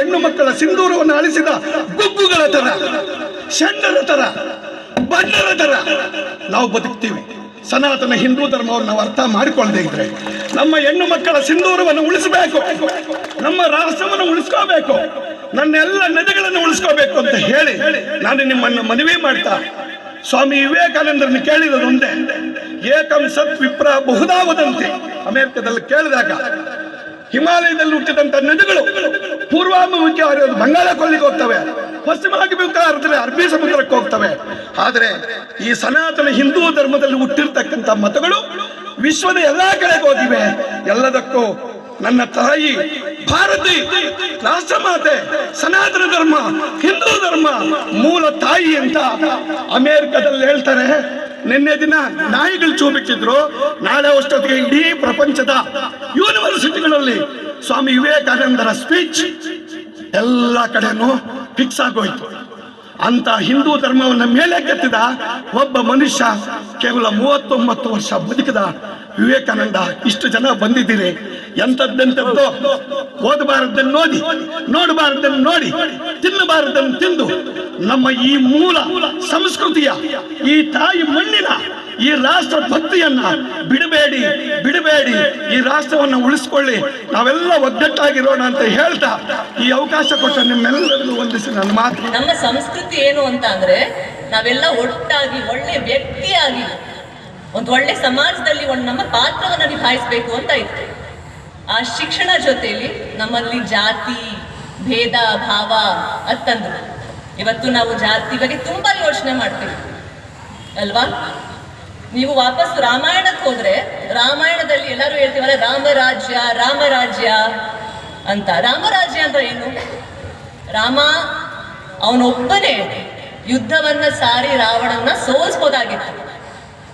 ಹೆಣ್ಣು ಮಕ್ಕಳ ಸಿಂಧೂರವನ್ನು ಅಳಿಸಿದ ಗುಬ್ಬುಗಳ ತರ ಷಂಡರ ತರ ಬಣ್ಣರ ತರ ನಾವು ಬದುಕ್ತೀವಿ. ಸನಾತನ ಹಿಂದೂ ಧರ್ಮವನ್ನು ನಾವು ಅರ್ಥ ಮಾಡಿಕೊಳ್ಳದೆ ಇದ್ರೆ ನಮ್ಮ ಹೆಣ್ಣು ಮಕ್ಕಳ ಸಿಂಧೂರವನ್ನು ಉಳಿಸಬೇಕು. ನಮ್ಮ ರಾಷ್ಟ್ರವನ್ನು ಉಳಿಸ್ಕೋಬೇಕು. ನನ್ನೆಲ್ಲ ನದಿಗಳನ್ನು ಉಳಿಸ್ಕೋಬೇಕು ಅಂತ ಹೇಳಿ ನಾನು ನಿಮ್ಮನ್ನು ಮನವಿ ಮಾಡ್ತಾ ಸ್ವಾಮಿ ವಿವೇಕಾನಂದರನ್ನ ಕೇಳಿದ ಒಂದೇ ಏಕಂ ಸತ್ ವಿಪ್ರ ಬಹುದಾವದಂತೆ. ಅಮೆರಿಕದಲ್ಲಿ ಕೇಳಿದಾಗ ಹಿಮಾಲಯದಲ್ಲಿ ಹುಟ್ಟಿದಂತ ನದಿಗಳು ಪೂರ್ವಾಭಿಮುಖಿ ಹರಿಯೋದು ಬಂಗಾಳ ಕೊಲ್ಲಿಗೆ ಹೋಗ್ತವೆ ಪಶ್ಚಿಮಾಭಿಮುಖ ಹರಿದ್ರೆ ಅರಬ್ಬಿ ಸಮುದ್ರಕ್ಕೆ ಹೋಗ್ತವೆ. ಆದರೆ ಈ ಸನಾತನ ಹಿಂದೂ ಧರ್ಮದಲ್ಲಿ ಹುಟ್ಟಿರ್ತಕ್ಕಂತ ಮತಗಳು ವಿಶ್ವದ ಎಲ್ಲಾ ಕಡೆಗೆ ಹೋಗಿವೆ. ಎಲ್ಲದಕ್ಕೂ ನನ್ನ ತಾಯಿ ಭಾರತಿ ರಾಷ್ಟ್ರಮಾತೆ ಸನಾತನ ಧರ್ಮ, ಹಿಂದೂ ಧರ್ಮ ಮೂಲ ತಾಯಿ ಅಂತ ಅಮೆರಿಕದಲ್ಲಿ ಹೇಳ್ತಾರೆ. ನಿನ್ನೆ ದಿನ ನಾಯಿಗಳು ಚೂ ನಾಳೆ ಅಷ್ಟೊತ್ತಿಗೆ ಇಡೀ ಪ್ರಪಂಚದ ಯೂನಿವರ್ಸಿಟಿಗಳಲ್ಲಿ ಸ್ವಾಮಿ ವಿವೇಕಾನಂದರ ಸ್ಪೀಚ್ ಎಲ್ಲ ಕಡೆನೂ ಫಿಕ್ಸ್ ಆಗೋಯ್ತು. ಅಂತ ಹಿಂದೂ ಧರ್ಮವನ್ನು ಮೇಲೆ ಕೆತ್ತಿದ ಒಬ್ಬ ಮನುಷ್ಯ ಕೇವಲ ಮೂವತ್ತೊಂಬತ್ತು ವರ್ಷ ಬದುಕಿದ ವಿವೇಕಾನಂದ, ಇಷ್ಟು ಜನ ಬಂದಿದ್ದೀರಿ. ಎಂಥದ್ದೆಂಥದ್ದು? ಓದಬಾರದನ್ನು ನೋಡಿ ನೋಡಬಾರದನ್ನು ನೋಡಿ ತಿನ್ನಬಾರದನ್ನು ತಿಂದು. ನಮ್ಮ ಈ ಮೂಲ ಸಂಸ್ಕೃತಿಯ, ಈ ತಾಯಿ ಮಣ್ಣಿನ, ಈ ರಾಷ್ಟ್ರ ಭಕ್ತಿಯನ್ನ ಬಿಡಬೇಡಿ ಬಿಡಬೇಡಿ. ಈ ರಾಷ್ಟ್ರವನ್ನು ಉಳಿಸ್ಕೊಳ್ಳಿ. ನಾವೆಲ್ಲ ಒಗ್ಗಟ್ಟಾಗಿರೋಣ ಅಂತ ಹೇಳ್ತಾ ಈ ಅವಕಾಶ ಕೊಟ್ಟ ನಿಮ್ಮೆಲ್ಲರಿಗೂ ವಂದಿಸಿ ನನ್ನ ಮಾತು. ನಮ್ಮ ಸಂಸ್ಕೃತಿ ಏನು ಅಂತ ಅಂದ್ರೆ, ನಾವೆಲ್ಲ ಒಟ್ಟಾಗಿ, ಒಳ್ಳೆ ವ್ಯಕ್ತಿಯಾಗಿ ಒಂದು ಒಳ್ಳೆ ಸಮಾಜದಲ್ಲಿ ಒಂದು ನಮ್ಮ ಪಾತ್ರವನ್ನು ನಿಭಾಯಿಸಬೇಕು ಅಂತ ಇತ್ತು. ಆ ಶಿಕ್ಷಣ ಜೊತೆಯಲ್ಲಿ ನಮ್ಮಲ್ಲಿ ಜಾತಿ, ಭೇದ, ಭಾವ ಅತ್ತಂದ್ರು. ಇವತ್ತು ನಾವು ಜಾತಿ ಬಗ್ಗೆ ತುಂಬಾ ಯೋಚನೆ ಮಾಡ್ತೀವಿ. ಅಲ್ವಾ? ನೀವು ವಾಪಸ್ ರಾಮಾಯಣಕ್ಕೆ ಹೋದ್ರೆ, ರಾಮಾಯಣದಲ್ಲಿ ಎಲ್ಲರೂ ಹೇಳ್ತೀವಲ್ಲ, ರಾಮರಾಜ್ಯ ರಾಮರಾಜ್ಯ ಅಂತ. ರಾಮರಾಜ್ಯ ಅಂದ್ರೆ ಏನು? ರಾಮ ಅವನೊಬ್ಬನೇ. ಯುದ್ಧವನ್ನ ಸಾರಿ ರಾವಣನ ಸೋಲ್ಸ್ಬೋದಾಗಿತ್ತು.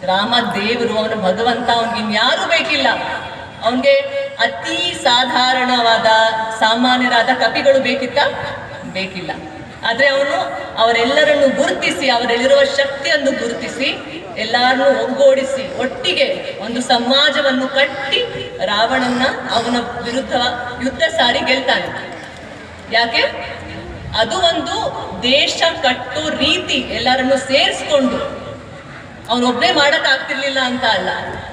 ರಾಮ ದೇವರು ಅವನ ಭಗವಂತ ಅವನಿಗೆ ಇನ್ಯಾರು ಬೇಕಿಲ್ಲ. ಅವನಿಗೆ ಅತಿ ಸಾಧಾರಣವಾದ ಸಾಮಾನ್ಯರಾದ ಕಪಿಗಳು ಬೇಕಿತ್ತ? ಬೇಕಿಲ್ಲ. ಆದರೆ ಅವನು ಅವರೆಲ್ಲರನ್ನು ಗುರುತಿಸಿ, ಅವರಲ್ಲಿರುವ ಶಕ್ತಿಯನ್ನು ಗುರುತಿಸಿ, ಎಲ್ಲರನ್ನು ಒಗ್ಗೂಡಿಸಿ, ಒಟ್ಟಿಗೆ ಒಂದು ಸಮಾಜವನ್ನು ಕಟ್ಟಿ ರಾವಣನ ಅವನ ವಿರುದ್ಧ ಯುದ್ಧ ಸಾರಿ ಗೆಲ್ತಾನೆ. ಯಾಕೆ? ಅದು ಒಂದು ದೇಶ ಕಟ್ಟು ರೀತಿ ಎಲ್ಲರನ್ನು ಸೇರಿಸ್ಕೊಂಡು ಅವನೊಬ್ಬನೇ ಮಾಡಕ್ ಆಗ್ತಿರ್ಲಿಲ್ಲ ಅಂತ ಅಲ್ಲ.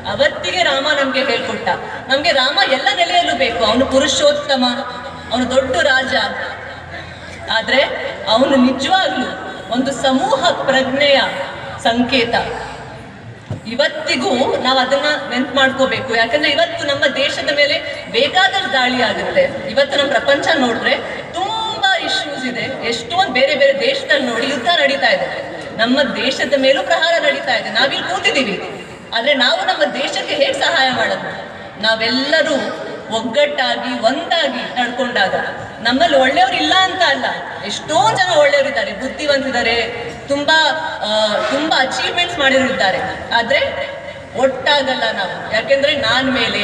ಅವತ್ತಿಗೆ ರಾಮ ನಮ್ಗೆ ಹೇಳ್ಕೊಟ್ಟ. ನಮ್ಗೆ ರಾಮ ಎಲ್ಲ ನೆಲೆಯಲ್ಲೂ ಬೇಕು. ಅವನು ಪುರುಷೋತ್ತಮ, ಅವನು ದೊಡ್ಡ ರಾಜ. ಆದ್ರೆ ಅವನು ನಿಜವಾಗ್ಲೂ ಒಂದು ಸಮೂಹ ಪ್ರಜ್ಞೆಯ ಸಂಕೇತ. ಇವತ್ತಿಗೂ ನಾವು ಅದನ್ನ ನೆನ್ಪ್ ಮಾಡ್ಕೋಬೇಕು. ಯಾಕಂದ್ರೆ ಇವತ್ತು ನಮ್ಮ ದೇಶದ ಮೇಲೆ ಬೇಕಾದಷ್ಟು ದಾಳಿ ಆಗುತ್ತೆ. ಇವತ್ತು ನಮ್ಮ ಪ್ರಪಂಚ ನೋಡಿದ್ರೆ ತುಂಬಾ ಇಶ್ಯೂಸ್ ಇದೆ. ಎಷ್ಟೊಂದು ಬೇರೆ ಬೇರೆ ದೇಶದಲ್ಲಿ ನೋಡಿ ಯುದ್ಧ ನಡೀತಾ ಇದೆ. ನಮ್ಮ ದೇಶದ ಮೇಲೂ ಪ್ರಹಾರ ನಡೀತಾ ಇದೆ. ನಾವಿಲ್ಲಿ ಕೂತಿದ್ದೀವಿ. ಆದರೆ ನಾವು ನಮ್ಮ ದೇಶಕ್ಕೆ ಹೇಗೆ ಸಹಾಯ ಮಾಡೋದು? ನಾವೆಲ್ಲರೂ ಒಗ್ಗಟ್ಟಾಗಿ, ಒಂದಾಗಿ ನಡ್ಕೊಂಡಾಗ ನಮ್ಮಲ್ಲಿ ಒಳ್ಳೆಯವರು ಇಲ್ಲ ಅಂತ ಅಲ್ಲ, ಎಷ್ಟೋ ಜನ ಒಳ್ಳೆಯವರಿದ್ದಾರೆ ಬುದ್ಧಿವಂತಿದ್ದಾರೆ ತುಂಬಾ ತುಂಬ ಅಚೀವ್ಮೆಂಟ್ಸ್ ಮಾಡಿರಿದ್ದಾರೆ ಆದರೆ ಒಟ್ಟಾಗಲ್ಲ ನಾವು. ಯಾಕೆಂದ್ರೆ ನಾನ್ ಮೇಲೆ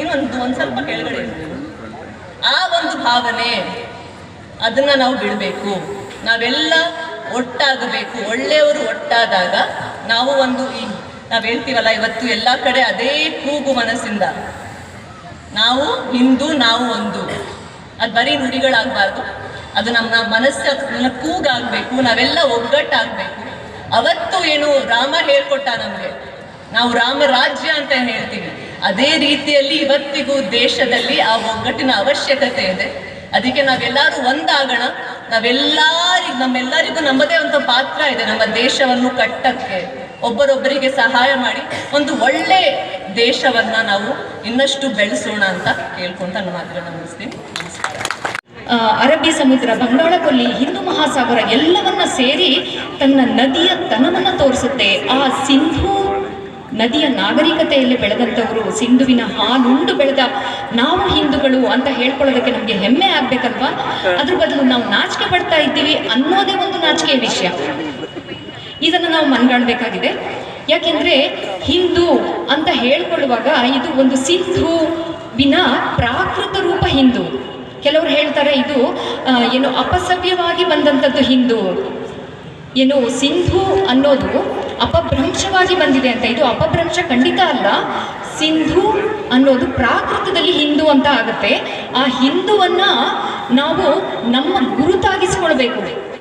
ಇನ್ನೊಂದು, ಒಂದು ಸ್ವಲ್ಪ ಕೆಳಗಡೆ ಆ ಒಂದು ಭಾವನೆ ಅದನ್ನ ನಾವು ಬಿಡಬೇಕು. ನಾವೆಲ್ಲ ಒಟ್ಟಾಗಬೇಕು. ಒಳ್ಳೆಯವರು ಒಟ್ಟಾದಾಗ ನಾವು ಒಂದು ಈ ನಾವು ಹೇಳ್ತೀವಲ್ಲ, ಇವತ್ತು ಎಲ್ಲ ಕಡೆ ಅದೇ ಕೂಗು ಮನಸ್ಸಿಂದ. ನಾವು ಹಿಂದೂ, ನಾವು ಒಂದು. ಅದು ಬರೀ ನುಡಿಗಳಾಗಬಾರ್ದು. ಅದು ನಮ್ಮ ಮನಸ್ಸಿನ ಕೂಗಾಗಬೇಕು, ನಾವೆಲ್ಲ ಒಗ್ಗಟ್ಟಾಗಬೇಕು. ಅವತ್ತು ಏನು ರಾಮ ಹೇಳ್ಕೊಟ್ಟ ನಮಗೆ ನಾವು ರಾಮ ರಾಜ್ಯ ಅಂತ ಹೇಳ್ತೀವಿ. ಅದೇ ರೀತಿಯಲ್ಲಿ ಇವತ್ತಿಗೂ ದೇಶದಲ್ಲಿ ಆ ಒಗ್ಗಟ್ಟಿನ ಅವಶ್ಯಕತೆ ಇದೆ. ಅದಕ್ಕೆ ನಾವೆಲ್ಲರೂ ಒಂದಾಗೋಣ. ನಾವೆಲ್ಲರಿಗೂ ನಮ್ಮೆಲ್ಲರಿಗೂ ನಮ್ಮದೇ ಒಂದು ಪಾತ್ರ ಇದೆ ನಮ್ಮ ದೇಶವನ್ನು ಕಟ್ಟಕ್ಕೆ. ಒಬ್ಬರೊಬ್ಬರಿಗೆ ಸಹಾಯ ಮಾಡಿ ಒಂದು ಒಳ್ಳೆ ದೇಶವನ್ನ ನಾವು ಇನ್ನಷ್ಟು ಬೆಳೆಸೋಣ ಅಂತ ಕೇಳ್ಕೊಂತ ನಾನು ಮಾತ್ರ ಆ, ಅರಬ್ಬಿ ಸಮುದ್ರ ಬಂಗಾಳ ಕೊಲ್ಲಿ ಹಿಂದೂ ಮಹಾಸಾಗರ ಎಲ್ಲವನ್ನ ಸೇರಿ ತನ್ನ ನದಿಯ ತನವನ್ನ ತೋರಿಸುತ್ತೆ. ಆ ಸಿಂಧೂ ನದಿಯ ನಾಗರಿಕತೆಯಲ್ಲಿ ಬೆಳೆದಂಥವರು ಸಿಂಧುವಿನ ಹಾಲುಂಡು ಬೆಳೆದ ನಾವು ಹಿಂದೂಗಳು ಅಂತ ಹೇಳ್ಕೊಳ್ಳೋದಕ್ಕೆ ನಮಗೆ ಹೆಮ್ಮೆ ಆಗ್ಬೇಕಲ್ವಾ? ಅದ್ರ ಬದಲು ನಾವು ನಾಚಿಕೆ ಪಡ್ತಾ ಇದ್ದೀವಿ ಅನ್ನೋದೇ ಒಂದು ನಾಚಿಕೆಯ ವಿಷಯ. ಇದನ್ನು ನಾವು ಮನಗಾಣಬೇಕಾಗಿದೆ. ಯಾಕೆಂದ್ರೆ ಹಿಂದೂ ಅಂತ ಹೇಳ್ಕೊಳ್ಳುವಾಗ ಇದು ಒಂದು ಸಿಂಧುವಿನ ಪ್ರಾಕೃತ ರೂಪ ಹಿಂದೂ. ಕೆಲವರು ಹೇಳ್ತಾರೆ ಇದು ಏನು ಅಪಸವ್ಯವಾಗಿ ಬಂದಂಥದ್ದು ಹಿಂದೂ. ಏನು ಸಿಂಧು ಅನ್ನೋದು ಅಪಭ್ರಂಶವಾಗಿ ಬಂದಿದೆ ಅಂತ. ಇದು ಅಪಭ್ರಂಶ ಖಂಡಿತ ಅಲ್ಲ. ಸಿಂಧು ಅನ್ನೋದು ಪ್ರಾಕೃತದಲ್ಲಿ ಹಿಂದೂ ಅಂತ ಆಗುತ್ತೆ. ಆ ಹಿಂದೂವನ್ನು ನಾವು ನಮ್ಮ ಗುರುತಾಗಿಸ್ಕೊಳ್ಬೇಕು.